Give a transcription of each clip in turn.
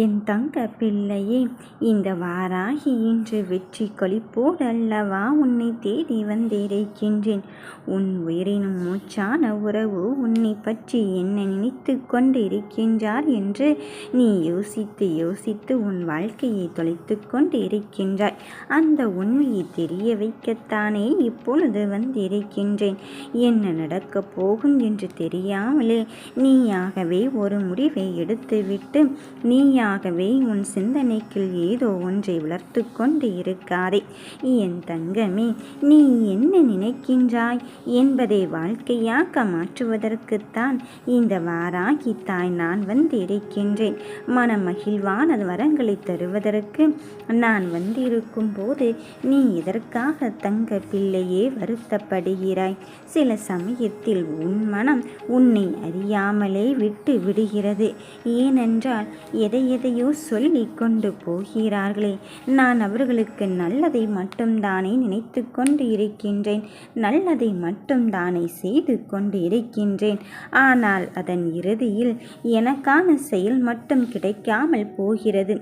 என் தங்க பிள்ளையே இந்த வாராகி இன்று வெற்றி கொளிப்போடல்லவா உன்னை தேடி வந்திருக்கின்றேன். உன் உயிரினும் மூச்சான உறவு உன்னை பற்றி என்ன நினைத்து கொண்டிருக்கின்றார் என்று நீ யோசித்து யோசித்து உன் வாழ்க்கையை தொலைத்து கொண்டு இருக்கின்றாய் அந்த உண்மையை தெரிய வைக்கத்தானே இப்பொழுது வந்திருக்கின்றேன். என்ன நடக்கப் போகும் என்று தெரியாமலே நீயாகவே ஒரு முடிவை எடுத்துவிட்டு நீ ஆகவே உன் சிந்தனைக்குள் ஏதோ ஒன்றை வளர்த்து கொண்டு இருக்காதே. என் தங்கமே நீ என்ன நினைக்கின்றாய்? என்பதை வாழ்க்கையாக மாற்றுவதற்குத்தான் இந்த வாராகி தாய் நான் வந்திருக்கின்றேன். மனமகிழ்வான வரங்களை தருவதற்கு நான் வந்திருக்கும் போது நீ இதற்காக தங்க பிள்ளையே வருத்தப்படுகிறாய்? சில சமயத்தில் உன் மனம் உன்னை அறியாமலே விட்டு விடுகிறது. ஏனென்றால் எதையும் எதையோ சொல்லி கொண்டு போகிறார்களே. நான் அவர்களுக்கு நல்லதை மட்டும்தானே நினைத்து கொண்டு இருக்கின்றேன். நல்லதை மட்டும்தானே செய்து கொண்டு இருக்கின்றேன். ஆனால் அதன் இறுதியில் எனக்கான செயல் மட்டும் கிடைக்காமல் போகிறது.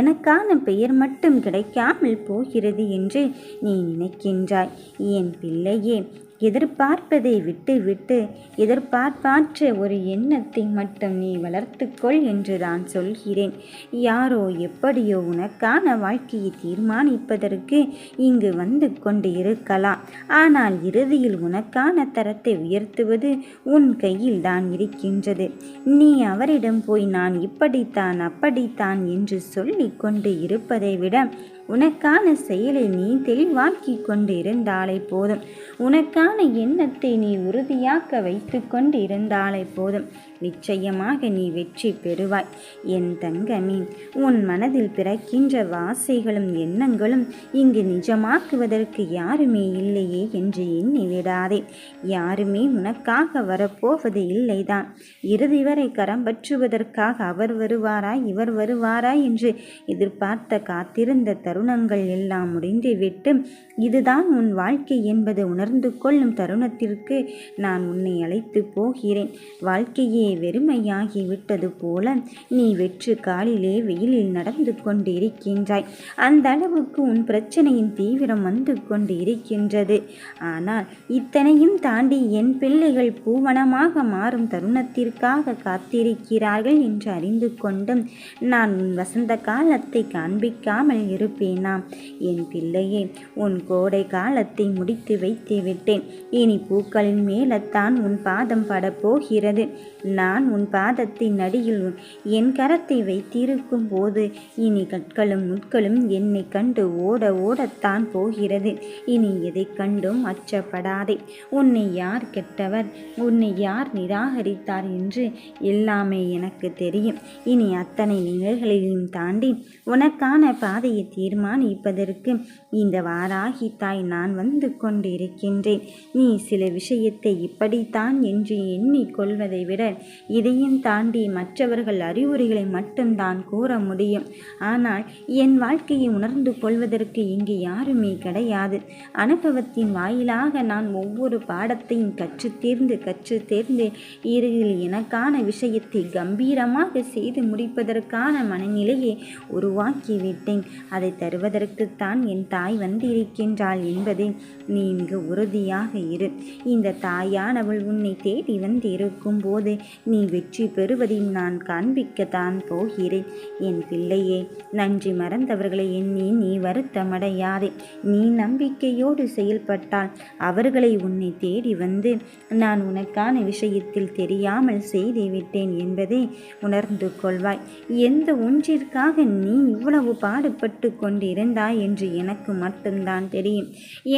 எனக்கான பெயர் மட்டும் கிடைக்காமல் போகிறது என்று நீ நினைக்கின்றாய். என் பிள்ளையே எதிர்பார்ப்பதை விட்டுவிட்டு எதிர்பார்ப்பாற்ற ஒரு எண்ணத்தை மட்டும் நீ வளர்த்துக்கொள் என்று நான் சொல்கிறேன். யாரோ எப்படியோ உனக்கான வாழ்க்கையை தீர்மானிப்பதற்கு இங்கு வந்து கொண்டு இருக்கலாம் ஆனால் இறுதியில் உனக்கான தரத்தை உயர்த்துவது உன் கையில் தான் இருக்கின்றது. நீ அவரிடம் போய் நான் இப்படித்தான் அப்படித்தான் என்று சொல்லி கொண்டு இருப்பதை விட உனக்கான செயலை நீ தெளிவாக்கி கொண்டு இருந்தாலே போதும். உனக்கான எண்ணத்தை நீ உறுதியாக்க வைத்து கொண்டு இருந்தாலே போதும். நிச்சயமாக நீ வெற்றி பெறுவாய். என் தங்கமே உன் மனதில் பிறக்கின்ற வாசைகளும் எண்ணங்களும் இங்கு நிஜமாக்குவதற்கு யாருமே இல்லையே என்று எண்ணி விடாதே யாருமே உனக்காக வரப்போவது இல்லைதான். இறுதி வரை கரம் பற்றுவதற்காக அவர் வருவாராய் இவர் வருவாராய் என்று எதிர்பார்த்த காத்திருந்த தருணங்கள் எல்லாம் முடிந்துவிட்டு இதுதான் உன் வாழ்க்கை என்பது உணர்ந்து கொள்ளும் தருணத்திற்கு நான் உன்னை அழைத்து போகிறேன். வாழ்க்கையே வெறுமையாகி விட்டது போல நீ வெற்று காலிலே வெயிலில் நடந்து கொண்டு இருக்கின்றாய் அந்த அளவுக்கு உன் பிரச்சனையின் தீவிரம் வந்து கொண்டு இருக்கின்றது ஆனால் இத்தனையும் தாண்டி என் பிள்ளைகள் பூவனமாக மாறும் தருணத்திற்காக காத்திருக்கிறார்கள் என்று அறிந்து கொண்டும் நான் உன் வசந்த காலத்தை காண்பிக்காமல் இருப்பேன். என் பிள்ளையே உன் கோடை காலத்தை முடித்து வைத்து விட்டேன். இனி பூக்களின் மேலத்தான் உன் பாதம் படப்போகிறது. நான் உன் பாதத்தின் அடியில் என் கரத்தை வைத்திருக்கும் போது இனி கற்களும் முட்களும் என்னை கண்டு ஓட ஓடத்தான் போகிறது. இனி எதை கண்டும் அச்சப்படாதே. உன்னை யார் கெட்டவர்? உன்னை யார் நிராகரித்தார் என்று எல்லாமே எனக்கு தெரியும். இனி அத்தனை நிலைகளையும் தாண்டி உனக்கான பாதையை தீர்மானிப்பதற்கு இந்த வாராகி தாய் நான் வந்து கொண்டிருக்கின்றேன். நீ சில விஷயத்தை இப்படித்தான் என்று எண்ணிக்கொள்வதை விட இதையும் தாண்டி மற்றவர்கள் அறிவுரைகளை மட்டும்தான் கூற முடியும். ஆனால் என் வாழ்க்கையை உணர்ந்து கொள்வதற்கு இங்கு யாருமே கிடையாது. அனுபவத்தின் வாயிலாக நான் ஒவ்வொரு பாடத்தையும் கற்று தேர்ந்து கற்று தேர்ந்து இறுதியில் எனக்கான விஷயத்தை கம்பீரமாக செய்து முடிப்பதற்கான மனநிலையை உருவாக்கிவிட்டேன். அதை தருவதற்குத்தான் என் தாய் வந்திருக்கின்றாள் என்பது நீ இங்கு உறுதியாக இரு. இந்த தாயானவள் உன்னை தேடி வந்திருக்கும் போது நீ வெற்றி பெறுவதையும் நான் காண்பிக்கத்தான் போகிறேன். என் பிள்ளையே நன்றி மறந்தவர்களை எண்ணி நீ வருத்தமடையாதே. நீ நம்பிக்கையோடு செயல்பட்டால் அவர்களை உன்னை தேடி வந்து நான் உனக்கான விஷயத்தில் தெரியாமல் செய்துவிட்டேன் என்பதை உணர்ந்து கொள்வாய். எந்த ஒன்றிற்காக நீ இவ்வளவு பாடுபட்டு கொண்டிருந்தாய் என்று எனக்கு மட்டும்தான் தெரியும்.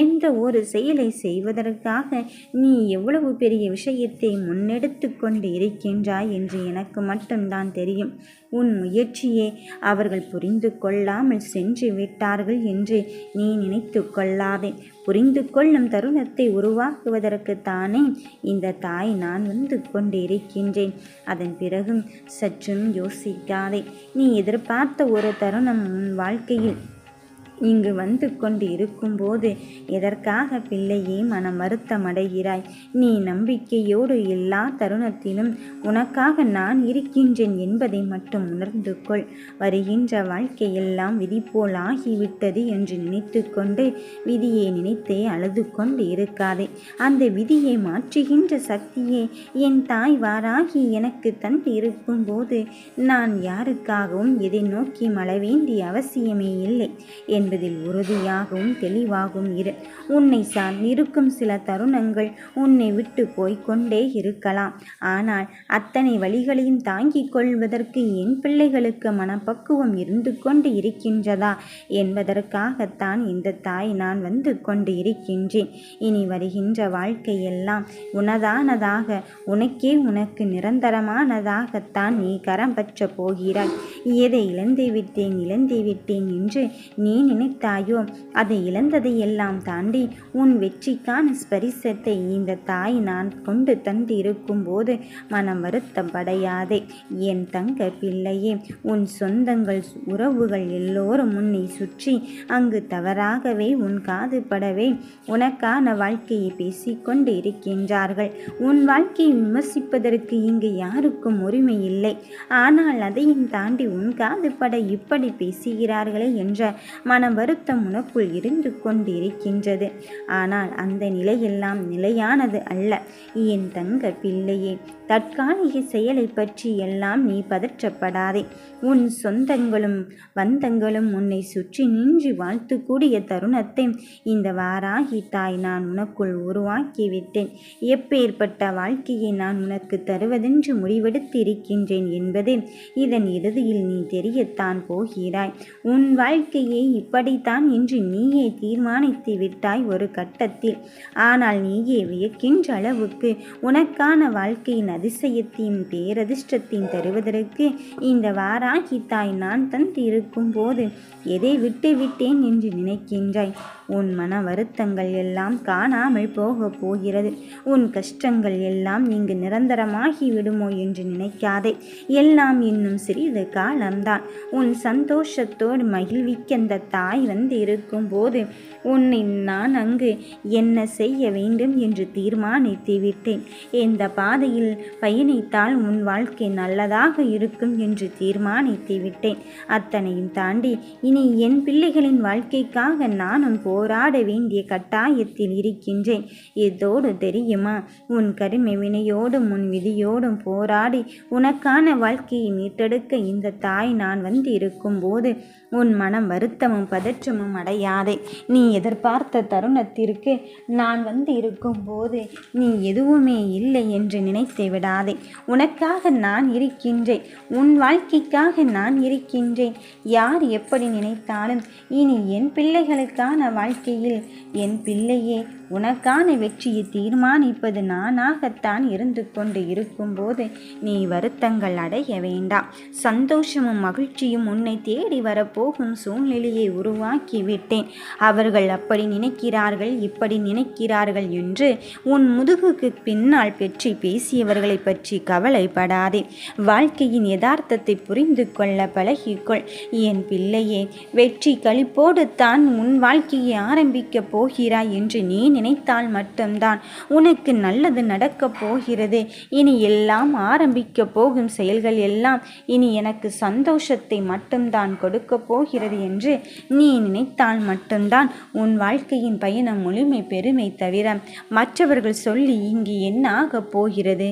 எந்த ஒரு செயலை செய்வதற்காக நீ எவ்வளவு பெரிய விஷயத்தை முன்னெடுத்து கொண்டு இருக்கின்றாய் என்று எனக்கு மட்டும்தான் தெரியும். உன் முயற்சியே அவர்கள் புரிந்து கொள்ளாமல் சென்று விட்டார்கள் என்று நீ நினைத்து கொள்ளாதே. புரிந்து கொள்ளும் தருணத்தை உருவாக்குவதற்குத்தானே இந்த தாய் நான் வந்து கொண்டிருக்கின்றேன். அதன் பிறகும் சற்றும் யோசிக்காதே. நீ எதிர்பார்த்த ஒரு தருணம் உன் வாழ்க்கையில் இங்கு வந்து கொண்டு இருக்கும்போது எதற்காக பிள்ளையே மனம் வருத்தமடைகிறாய்? நீ நம்பிக்கையோடு எல்லா தருணத்திலும் உனக்காக நான் இருக்கின்றேன் என்பதை மட்டும் உணர்ந்து கொள். வருகின்ற வாழ்க்கையெல்லாம் விதி போல் ஆகிவிட்டது என்று நினைத்து கொண்டு விதியை நினைத்தே அழுது கொண்டு இருக்காதே. அந்த விதியை மாற்றுகின்ற சக்தியே என் தாய் வாராகி எனக்கு தந்து இருக்கும்போது நான் யாருக்காகவும் எதை நோக்கி மழ வேண்டிய அவசியமே இல்லை. என் என்பதில் உறுதியாகவும் தெளிவாகவும் இரு. உன்னை சார்ந்திருக்கும் சில தருணங்கள் உன்னை விட்டு போய்கொண்டே இருக்கலாம். ஆனால் அத்தனை வழிகளையும் தாங்கிக் கொள்வதற்கு என் பிள்ளைகளுக்கு மனப்பக்குவம் இருந்து கொண்டு இருக்கின்றதா என்பதற்காகத்தான் இந்த தாய் நான் வந்து கொண்டு இருக்கின்றேன். இனி வருகின்ற வாழ்க்கையெல்லாம் உனதானதாக உனக்கே உனக்கு நிரந்தரமானதாகத்தான் நீ கரம் பற்ற போகிறாய். எதை இழந்து விட்டேன் இழந்து விட்டேன் என்று நீ நினைத்தாயோ? அதை இழந்ததை எல்லாம் தாண்டி உன் வெற்றிக்கான ஸ்பரிசத்தை இந்த தாய் நான் கொண்டு தந்திருக்கும் போது மனம் வருத்தப்படையாதே என் தங்க பிள்ளையே உன் சொந்தங்கள் உறவுகள் எல்லோரும் உன்னை சுற்றி அங்கு தவறாகவே உன் காது படவே உனக்கான வாழ்க்கையை பேசிக்கொண்டு இருக்கின்றார்கள் உன் வாழ்க்கையை விமர்சிப்பதற்கு இங்கு யாருக்கும் உரிமை இல்லை. ஆனால் அதையும் தாண்டி உன் காது பட இப்படி பேசுகிறார்களே என்ற மன வருத்தம் உனக்குள் இருந்து கொண்டிருக்கின்றது. ஆனால் அந்த நிலையெல்லாம் நிலையானது அல்ல. என் தங்க பிள்ளையே தற்காலிக செயலை பற்றி எல்லாம் நீ பதற்றப்படாதே. உன் சொந்தங்களும் வந்தங்களும் உன்னை சுற்றி நின்று வாழ்த்துக்கூடிய தருணத்தை இந்த வாராகி தாய் நான் உனக்குள் உருவாக்கிவிட்டேன். எப்பேற்பட்ட வாழ்க்கையை நான் உனக்கு தருவதென்று முடிவெடுத்து இருக்கின்றேன் என்பது இதன் இறுதியில் நீ தெரியத்தான் போகிறாய். உன் வாழ்க்கையை இப்படித்தான் என்று நீயே தீர்மானித்து விட்டாய் ஒரு கட்டத்தில். ஆனால் நீயே வியக்கின்ற அளவுக்கு உனக்கான வாழ்க்கையின் அதிசயத்தையும் பேரதிர்ஷ்டத்தையும் தருவதற்கு இந்த வாராகி தாய் நான் தந்து இருக்கும் போது எதை விட்டு விட்டேன் என்று நினைக்கின்றாய்? உன் மன வருத்தங்கள் எல்லாம் காணாமல் போகப் போகிறது. உன் கஷ்டங்கள் எல்லாம் இங்கு நிரந்தரமாகி விடுமோ என்று நினைக்காதே. எல்லாம் இன்னும் சிறிது காலம்தான். உன் சந்தோஷத்தோடு மகிழ்விக்கந்த அந்த தாய் வந்திருக்கும் போது உன்னை நான் அங்கு என்ன செய்ய வேண்டும் என்று தீர்மானித்து விட்டேன். இந்த பாதையில் பயணித்தால் உன் வாழ்க்கை நல்லதாக இருக்கும் என்று தீர்மானித்து விட்டேன். அத்தனையும் தாண்டி இனி என் பிள்ளைகளின் வாழ்க்கைக்காக நானும் போராட வேண்டிய கட்டாயத்தில் இருக்கின்றேன். இதோடு தெரியுமா? உன் கருமை வினையோடும் உன் விதியோடும் போராடி உனக்கான வாழ்க்கையை மீட்டெடுக்க இந்த தாய் நான் வந்து இருக்கும்போது உன் மனம் வருத்தமும் பதற்றமும் அடையாதே. நீ எதிர்பார்த்த தருணத்திற்கு நான் வந்து இருக்கும்போது நீ எதுவுமே இல்லை என்று நினைத்து விடாதே. உனக்காக நான் இருக்கின்றேன். உன் வாழ்க்கைக்காக நான் இருக்கின்றேன். யார் எப்படி நினைத்தாலும் இனி என் பிள்ளைகளுக்கான வாழ்க்கையில் என் பிள்ளையே உனக்கான வெற்றியை தீர்மானிப்பது நானாகத்தான் இருந்து கொண்டு இருக்கும்போது நீ வருத்தங்கள் அடைய வேண்டாம். சந்தோஷமும் மகிழ்ச்சியும் உன்னை தேடி வரப்போகும் சூழ்நிலையை உருவாக்கி விட்டேன் அவர்கள் அப்படி நினைக்கிறார்கள் இப்படி நினைக்கிறார்கள் என்று உன் முதுகுக்கு பின்னால் பெற்றி பேசியவர்களை பற்றி கவலைப்படாதே. வாழ்க்கையின் யதார்த்தத்தை புரிந்து கொள்ள பழகிக்கொள். என் பிள்ளையே வெற்றி கழிப்போடு தான் உன் வாழ்க்கையை ஆரம்பிக்கப் போகிறாய் என்று நீ நினைத்தால் மட்டும்தான் உனக்கு நல்லது நடக்கப் போகிறது. இனி எல்லாம் ஆரம்பிக்க போகும் செயல்கள் எல்லாம் இனி எனக்கு சந்தோஷத்தை மட்டும்தான் கொடுக்க போகிறது என்று நீ நினைத்தால் மட்டும்தான் உன் வாழ்க்கையின் பயணம் முழுமை பெருமை தவிர மற்றவர்கள் சொல்லி இங்கு என்ன ஆகப் போகிறது?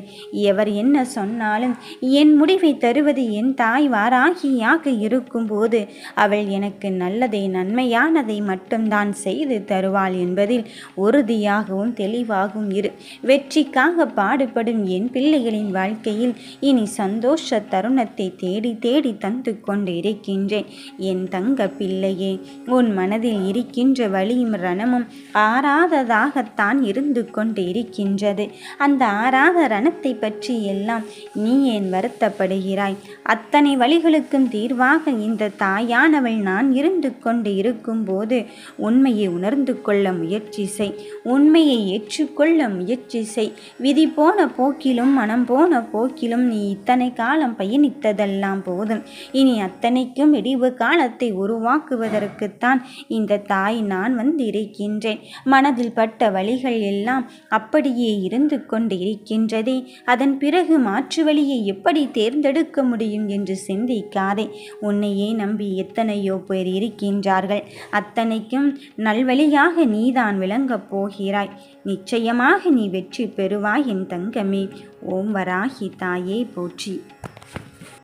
எவர் என்ன சொன்னாலும் என் முடிவை தருவது என் தாய் வாராகியாக இருக்கும்போது அவள் எனக்கு நல்லதை நன்மையானதை மட்டும்தான் செய்து தருவாள் என்பதில் ஒரு உறுதியாகவும் தெளிவாகவும் இரு. வெற்றிக்காக பாடுபடும் என் பிள்ளைகளின் வாழ்க்கையில் இனி சந்தோஷ தருணத்தை தேடி தேடி தந்து கொண்டு இருக்கின்றேன் என் தங்க பிள்ளையே உன் மனதில் இருக்கின்ற வழியும் ரணமும் ஆறாததாகத்தான் இருந்து கொண்டு இருக்கின்றது அந்த ஆறாத ரணத்தை பற்றி எல்லாம் நீ ஏன் வருத்தப்படுகிறாய்? அத்தனை வழிகளுக்கும் தீர்வாக இந்த தாயானவள் நான் இருந்து கொண்டு இருக்கும்போது உண்மையை உணர்ந்து கொள்ள முயற்சி செய். உண்மையை ஏற்றுக்கொள்ள முயற்சி செய். விதி போன போக்கிலும் மனம் போன போக்கிலும் நீ இத்தனை காலம் பயணித்ததெல்லாம் போதும். இனி அத்தனைக்கும் இடிவு காலத்தை உருவாக்குவதற்குத்தான் இந்த தாய் நான் வந்திருக்கின்றேன். மனதில் பட்ட வழிகள் எல்லாம் அப்படியே இருந்து கொண்டு இருக்கின்றதே அதன் பிறகு மாற்று வழியை எப்படி தேர்ந்தெடுக்க முடியும் என்று சிந்திக்காதே. உன்னையே நம்பி எத்தனையோ பேர் இருக்கின்றார்கள். அத்தனைக்கும் நல்வழியாக நீதான் விளங்கப் போகிறாய். நிச்சயமாக நீ வெற்றி பெறுவாய் என் தங்கமே. ஓம் வராகி தாயே போற்றி.